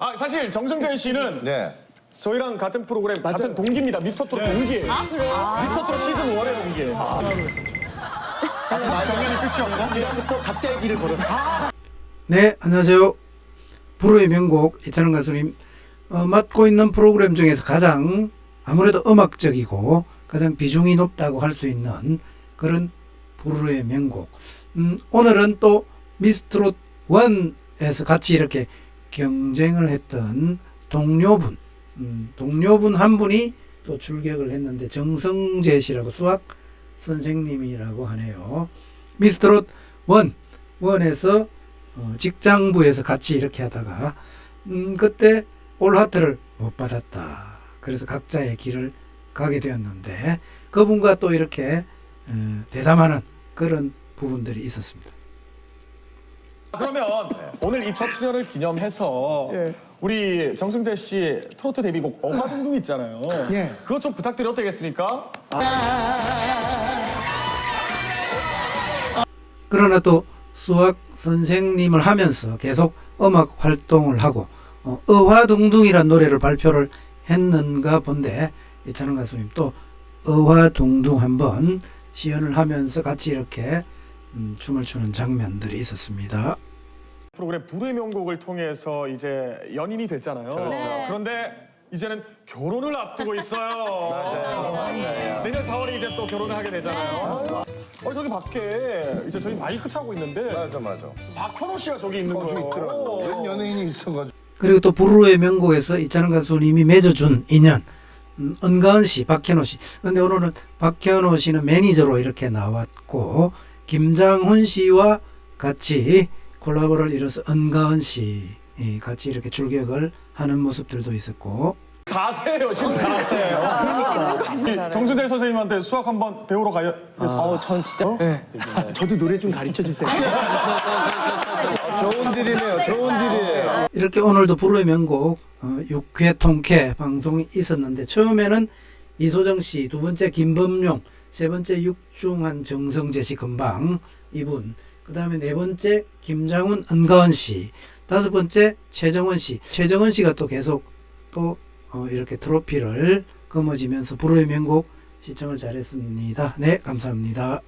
아 사실 정승재 씨는 네. 저희랑 같은 프로그램 같은 동기입니다. 미스터 트롯 동기예요. 아 그래요? 미스터 트롯 시즌 1의 동기예요. 아, 아, 참 경연이 끝이 없어? 이제부터 각자의 길을 걸어서 네, 안녕하세요. 불후의 명곡 이찬원 가수님 어, 맡고 있는 프로그램 중에서 가장 아무래도 음악적이고 가장 비중이 높다고 할 수 있는 그런 불후의 명곡. 음, 오늘은 또 미스트롯 1에서 같이 이렇게 경쟁을 했던 동료분, 음, 동료분 한 분이 또 출격을 했는데 정성재 씨라고 수학 선생님이라고 하네요. 미스트롯 1, 1에서 어, 직장부에서 같이 이렇게 하다가 음, 그때 올 하트를 못 받았다. 그래서 각자의 길을 가게 되었는데 그분과 또 이렇게 어, 대담하는 그런 부분들이 있었습니다. 그러면 오늘 이 첫 출연을 기념해서 우리 정승재 씨 트로트 데뷔곡 어가둥둥 있잖아요. 예. 그것 좀 부탁드려도 되겠습니까? 그러나 또 수학 선생님을 하면서 계속 음악 활동을 하고 어, 의화둥둥이란 노래를 발표를 했는가 본데 이찬원 가수님 또 의화둥둥 한번 시연을 하면서 같이 이렇게 음, 춤을 추는 장면들이 있었습니다. 프로그램 불의 명곡을 통해서 이제 연인이 됐잖아요. 그런데 이제는 결혼을 앞두고 있어요. 내년 4월에 이제 또 결혼을 하게 되잖아요. 어, 저기 밖에 이제 저희 마이크 차고 있는데 맞아, 맞아. 박현호 씨가 저기 있는 어, 저 거예요. 있더라고. 웬 연예인이 있어가지고. 그리고 또 부르의 명곡에서 이찬원 가수님이 맺어준 인연 음, 은가은 씨, 박현호 씨. 근데 오늘은 박현호 씨는 매니저로 이렇게 나왔고 김장훈 씨와 같이 콜라보를 이뤄서 은가은 씨 예, 같이 이렇게 출격을 하는 모습들도 있었고 4세예요, 14세예요. 그러니까. 정수재 선생님한테 수학 한번 배우러 가야겠어요. 어, 전 진짜 네. 저도 노래 좀 가르쳐 주세요. 좋은 딜이네요. 좋은 딜이에요. 이렇게 오늘도 부르의 명곡 어, 6회 통쾌 방송이 있었는데 처음에는 이소정 씨, 두 번째 김범용, 세 번째 육중한 정성재 씨 금방 이분, 그 다음에 네 번째 김장훈 은가은 씨, 다섯 번째 최정원 씨, 최정원 씨가 또 계속 또 어, 이렇게 트로피를 거머쥐면서 부르의 명곡 시청을 잘했습니다. 네, 감사합니다.